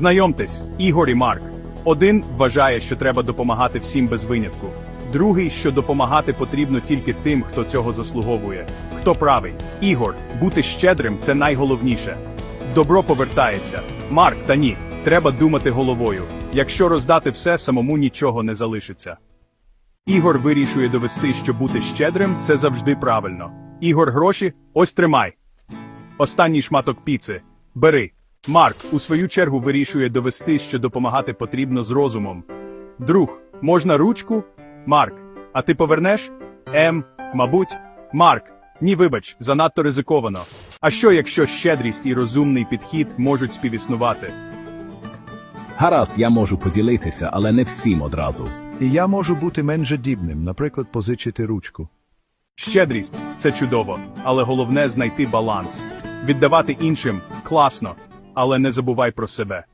Знайомтесь, Ігор і Марк. Один вважає, що треба допомагати всім без винятку. Другий, що допомагати потрібно тільки тим, хто цього заслуговує. Хто правий? Ігор, бути щедрим це найголовніше. Добро повертається. Марк, та ні, треба думати головою. Якщо роздати все, самому нічого не залишиться. Ігор вирішує довести, що бути щедрим це завжди правильно. Ігор гроші, ось тримай. Останній шматок піци. Бери. Марк, у свою чергу, вирішує довести, що допомагати потрібно з розумом. Друг, можна ручку? Марк, а ти повернеш? Ем, мабуть, Марк. Ні, вибач, занадто ризиковано. А що, якщо щедрість і розумний підхід можуть співіснувати? Гаразд, я можу поділитися, але не всім одразу. І я можу бути менш жадібним, наприклад, позичити ручку. Щедрість це чудово, але головне знайти баланс. Віддавати іншим класно, але не забувай про себе.